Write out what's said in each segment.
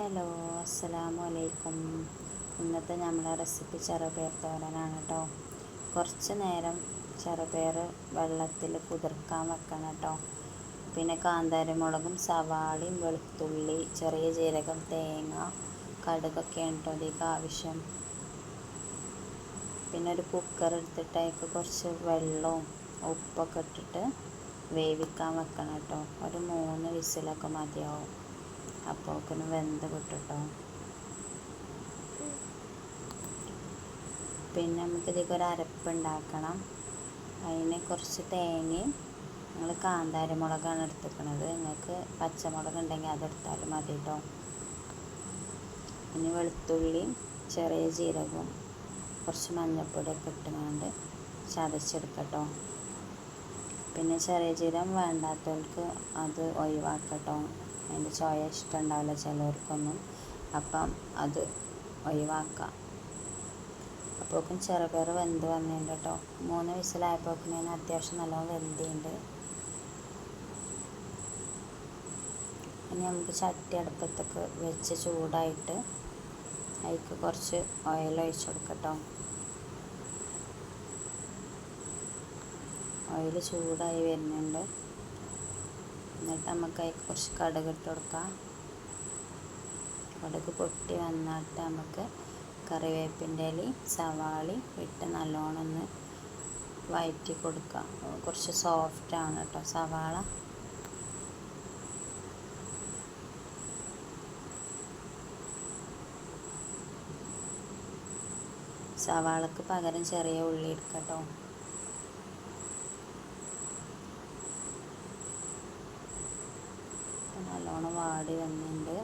Hello അസ്സലാമു അലൈക്കും ഇന്നത്തെ നമ്മളെ റെസിപ്പി ചെറുപയർ തോരനാണ് കേട്ടോ കുറച്ച് നേരം ചെറുപയർ വെള്ളത്തിൽ കുതിർക്കാൻ വെക്കണം കേട്ടോ പിന്നെ കാന്താരിമുളകും സവാളയും വെളുത്തുള്ളി ചെറിയ ജീരകം തേങ്ങ കടുകൊക്കെയാണ് കേട്ടോ ഇതിലേക്ക് ആവശ്യം. പിന്നെ ഒരു കുക്കർ എടുത്തിട്ട് കുറച്ച് വെള്ളവും ഉപ്പൊക്കെ ഇട്ടിട്ട് വേവിക്കാൻ വെക്കണം കേട്ടോ ഒരു മൂന്ന് വിസിലൊക്കെ മതിയാവും. അപ്പോക്കിന് വെന്ത് കിട്ടുട്ടോ. പിന്നെ നമുക്ക് ഇതിലേക്ക് ഒരു അരപ്പുണ്ടാക്കണം അതിന് കുറച്ച് തേങ്ങയും ഞങ്ങൾ കാന്താരമുളകാണ് എടുത്തിരിക്കുന്നത് നിങ്ങൾക്ക് പച്ചമുളക് ഉണ്ടെങ്കിൽ അതെടുത്താലും മതി കേട്ടോ ഇനി വെളുത്തുള്ളിയും ചെറിയ ജീരകവും കുറച്ച് മഞ്ഞൾപ്പൊടിയൊക്കെ ഇട്ടുകൊണ്ട് ചതച്ചെടുക്കട്ടോ പിന്നെ ചെറിയ ജീരകം വേണ്ടാത്തവർക്ക് അത് ഒഴിവാക്കട്ടോ. അതിന്റെ ചോയ ഇഷ്ടമുണ്ടാവില്ല ചിലവർക്കൊന്നും. അപ്പം അത് ഒഴിവാക്കാം അപ്പോഴേക്കും ചെറുപയർ വെന്ത് വന്നിട്ടുണ്ട് കേട്ടോ മൂന്ന് വിസിലായപ്പോഴേക്കും ഞാൻ അത്യാവശ്യം നല്ലോണം വെന്തിയുണ്ട് ഇനി നമുക്ക് ചട്ടി അടുപ്പത്തൊക്കെ വെച്ച് ചൂടായിട്ട് അതിക്ക് കുറച്ച് ഓയിൽ ഒഴിച്ചു കൊടുക്കട്ടോ. ഓയിൽ ചൂടായി വരുന്നുണ്ട്. എന്നിട്ട് നമുക്ക് അതിൽ കുറച്ച് കടുക് ഇട്ട് കൊടുക്കാം. കടുക് പൊട്ടി വന്നിട്ട് നമുക്ക് കറിവേപ്പിന്റെ ഇലയും സവാളി ഇട്ട് നല്ലോണം ഒന്ന് വയറ്റി കൊടുക്കാം. കുറച്ച് സോഫ്റ്റ് ആണ് കേട്ടോ സവാള. സവാളക്ക് പകരം ചെറിയ ഉള്ളി എടുക്കട്ടോ നല്ലോണം വാടി വന്നിട്ടുണ്ട്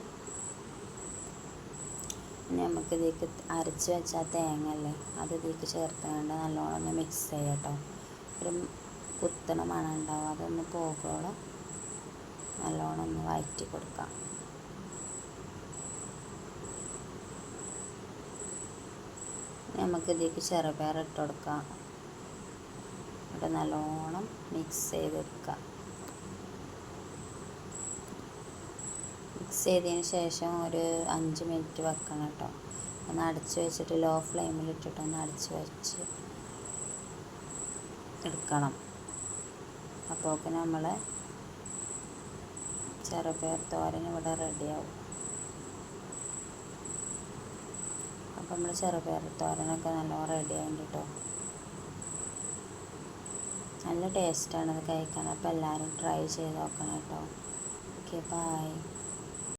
ഇനി നമുക്ക് ഇതിലേക്ക് അരച്ച് വെച്ച തേങ്ങ അല്ലേ അത് ഇതിലേക്ക് ചേർത്തുകൊണ്ട് നല്ലോണം ഒന്ന് മിക്സ് ചെയ്യാം കേട്ടോ ഒരു കുത്തണ മണം ഉണ്ടാവും അതൊന്ന് പോകോളം നല്ലോണം ഒന്ന് വഴറ്റി കൊടുക്കാം. നമുക്ക് ഇതിലേക്ക് ചെറുപയർ ഇട്ട് കൊടുക്കാം. ഇവിടെ നല്ലോണം മിക്സ് ചെയ്തെടുക്കാം മിക്സ് ചെയ്തതിന് ശേഷം ഒരു അഞ്ച് മിനിറ്റ് വെക്കണം കേട്ടോ. ഒന്ന് അടച്ച് വെച്ചിട്ട് ലോ ഫ്ലെയിമിൽ ഇട്ടിട്ട് ഒന്ന് അടച്ച് വെച്ച് എടുക്കണം. അപ്പോൾ നമ്മൾ ചെറുപയർ തോരൻ ഇവിടെ റെഡിയാവും അപ്പോൾ നമ്മൾ ചെറുപയർ തോരനൊക്കെ നല്ലോണം റെഡി ആയിട്ടുണ്ട് കേട്ടോ നല്ല ടേസ്റ്റാണ് അത് കഴിക്കാൻ. അപ്പോൾ എല്ലാവരും ട്രൈ ചെയ്ത് നോക്കണം കേട്ടോ ഓക്കെ ബായ്